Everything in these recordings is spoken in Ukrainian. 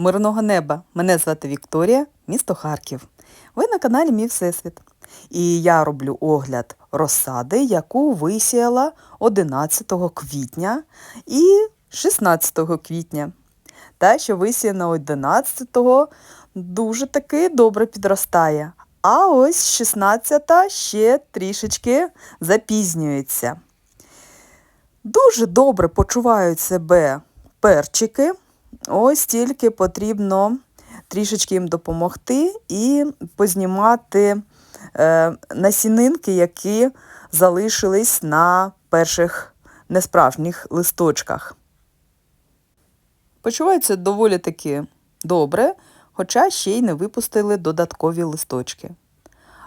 Мирного неба! Мене звати Вікторія, місто Харків. Ви на каналі Мій Всесвіт. І я роблю огляд розсади, яку висіяла 11 квітня і 16 квітня. Та, що висіяна 11-го, дуже таки добре підростає. А ось 16-та ще трішечки запізнюється. Дуже добре почувають себе перчики. Ось тільки потрібно трішечки їм допомогти і познімати е, насінинки, які залишились на перших несправжніх листочках. Почуваються доволі таки добре, хоча ще й не випустили додаткові листочки.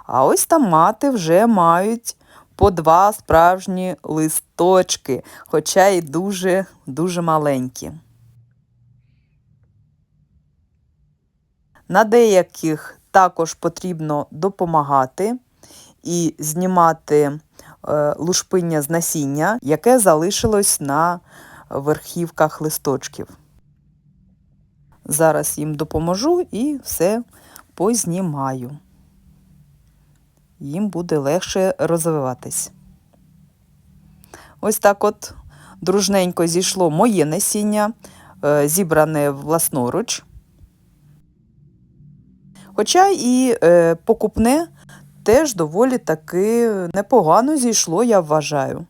А ось томати вже мають по два справжні листочки, хоча й дуже-дуже маленькі. На деяких також потрібно допомагати і знімати е, лушпиння з насіння, яке залишилось на верхівках листочків. Зараз їм допоможу і все познімаю. Їм буде легше розвиватись. Ось так от дружненько зійшло моє насіння, е, зібране власноруч. Хоча і е, покупне теж доволі таки непогано зійшло, я вважаю.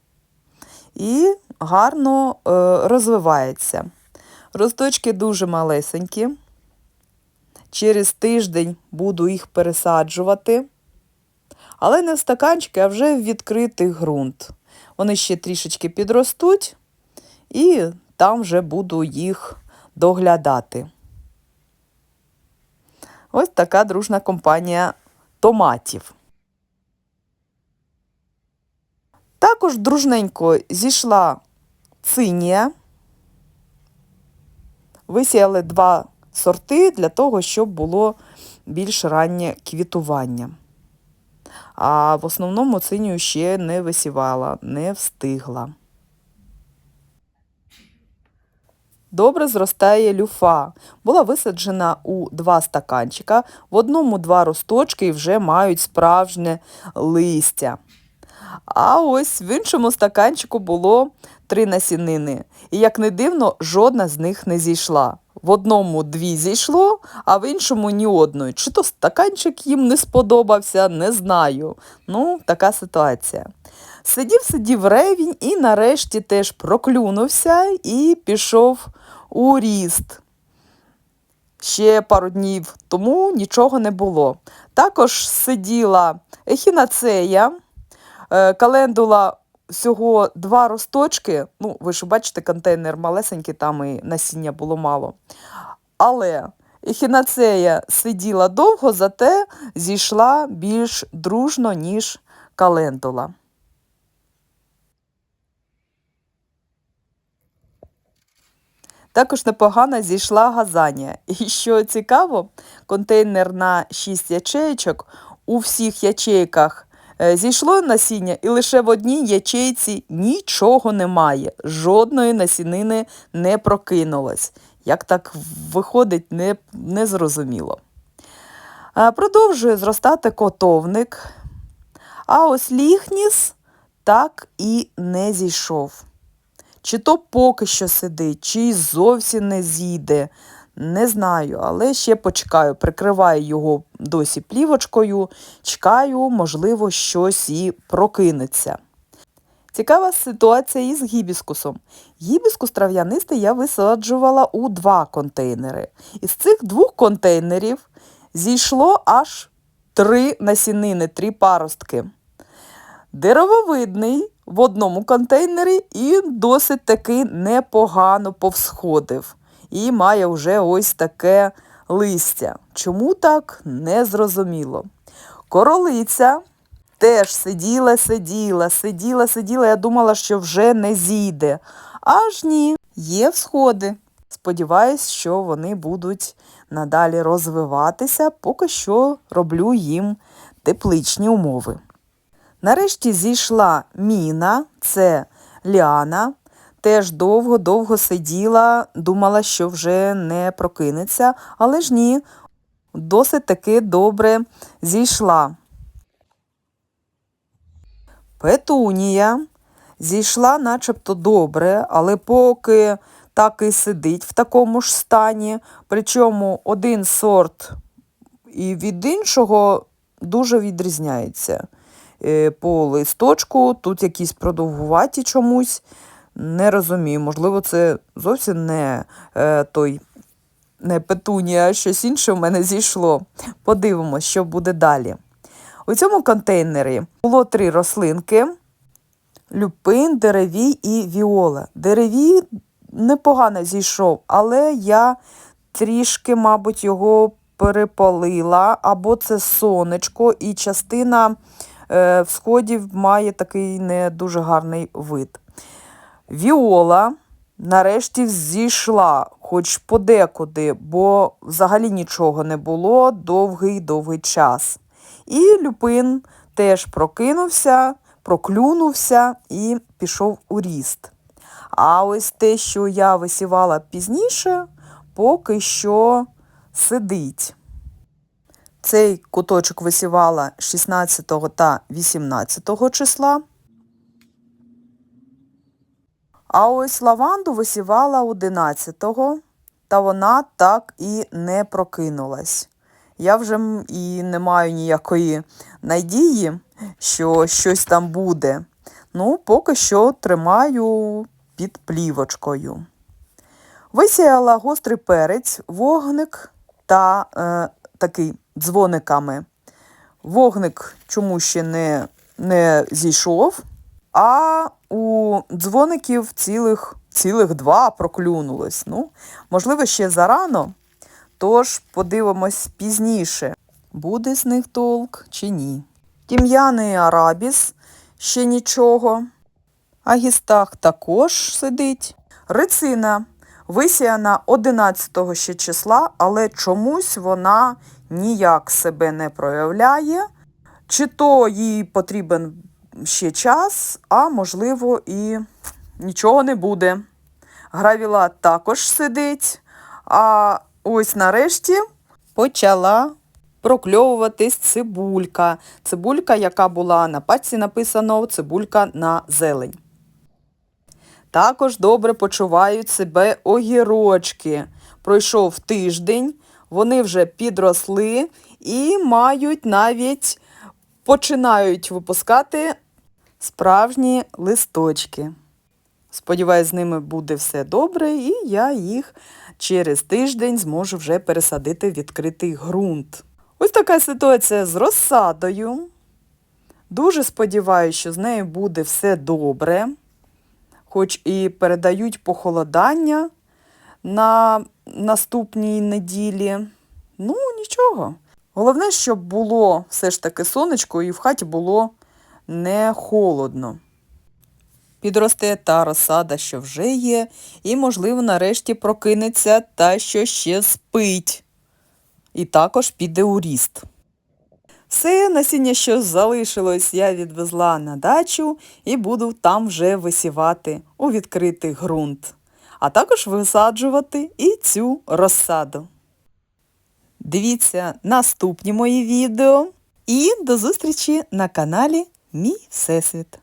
І гарно е, розвивається. Росточки дуже малесенькі. Через тиждень буду їх пересаджувати. Але не в стаканчики, а вже в відкритий ґрунт. Вони ще трішечки підростуть, і там вже буду їх доглядати. Ось така дружна компанія томатів. Також дружненько зійшла цинія. Висіяли два сорти для того, щоб було більш раннє квітування. А в основному цинію ще не висівала, не встигла. Добре зростає люфа. Була висаджена у два стаканчика, в одному два росточки і вже мають справжнє листя. А ось в іншому стаканчику було три насінини. І, як не дивно, жодна з них не зійшла. В одному дві зійшло, а в іншому ні одної. Чи то стаканчик їм не сподобався, не знаю. Ну, така ситуація. Сидів, сидів ревінь і нарешті теж проклюнувся і пішов у ріст. Ще пару днів тому нічого не було. Також сиділа ехінацея, е, календула всього два росточки. Ну, ви ж бачите, контейнер малесенький, там і насіння було мало. Але ехінацея сиділа довго, зате зійшла більш дружно, ніж календула. Також непогано зійшла газанія. І що цікаво, контейнер на 6 ячеєчок у всіх ячейках е, зійшло насіння, і лише в одній ячейці нічого немає. Жодної насінини не прокинулось. Як так виходить, не, не зрозуміло. Продовжує зростати котовник, а ось ліхніс так і не зійшов. Чи то поки що сидить, чи зовсім не зійде. Не знаю, але ще почекаю. Прикриваю його досі плівочкою, чекаю, можливо, щось і прокинеться. Цікава ситуація із гібіскусом. Гібіскус трав'янистий я висаджувала у два контейнери. Із цих двох контейнерів зійшло аж три насінини, три паростки. Деревовидний в одному контейнері і досить таки непогано повсходив. І має вже ось таке листя. Чому так, не зрозуміло. Королиця теж сиділа, сиділа, сиділа, сиділа. Я думала, що вже не зійде. Аж ні, є всходи. Сподіваюсь, що вони будуть надалі розвиватися, поки що роблю їм тепличні умови. Нарешті зійшла міна, це ліана, теж довго-довго сиділа, думала, що вже не прокинеться, але ж ні, досить таки добре зійшла. Петунія зійшла начебто добре, але поки так і сидить в такому ж стані, причому один сорт і від іншого дуже відрізняється. Е, По листочку тут якісь продовгуваті чомусь, не розумію, можливо, це зовсім не е, той не петунія, а щось інше в мене зійшло. Подивимось, що буде далі. У цьому контейнері було три рослинки: люпин, деревій і віола. Деревій непогано зійшов, але я трішки, мабуть, його перепалила, або це сонечко, і частина всходів має такий не дуже гарний вид. Віола нарешті зійшла, хоч подекуди, бо взагалі нічого не було довгий-довгий час. І люпин теж прокинувся, проклюнувся і пішов у ріст. А ось те, що я висівала пізніше, поки що сидить. Цей куточок висівала 16 та 18 числа. А ось лаванду висівала 11-го, та вона так і не прокинулась. Я вже і не маю ніякої надії, що щось там буде. Ну, поки що тримаю під плівочкою. Висіяла гострий перець, вогник та е, такий дзвониками. Вогник чому ще не, не зійшов, а у дзвоників цілих, цілих два проклюнулось. Ну, можливо, ще зарано, тож подивимось пізніше, буде з них толк чи ні. Тім'яний арабіс ще нічого. Агістах також сидить. Рицина висіяна 11 ще числа, але чомусь вона ніяк себе не проявляє. Чи то їй потрібен ще час, а можливо і нічого не буде. Гравіла також сидить, а ось нарешті почала прокльовуватись цибулька. Цибулька, яка була на пачці написано цибулька на зелень. Також добре почувають себе огірочки. Пройшов тиждень, вони вже підросли і мають навіть починають випускати справжні листочки. Сподіваюсь, з ними буде все добре, і я їх через тиждень зможу вже пересадити в відкритий ґрунт. Ось така ситуація з розсадою. Дуже сподіваюся, що з нею буде все добре, хоч і передають похолодання на наступній неділі. Ну, нічого. Головне, щоб було все ж таки сонечко і в хаті було не холодно. Підросте та розсада, що вже є, і, можливо, нарешті прокинеться та, що ще спить. І також піде у ріст. Все насіння, що залишилось, я відвезла на дачу і буду там вже висівати у відкритий ґрунт, а також висаджувати і цю розсаду. Дивіться наступні мої відео і до зустрічі на каналі Мій Всесвіт.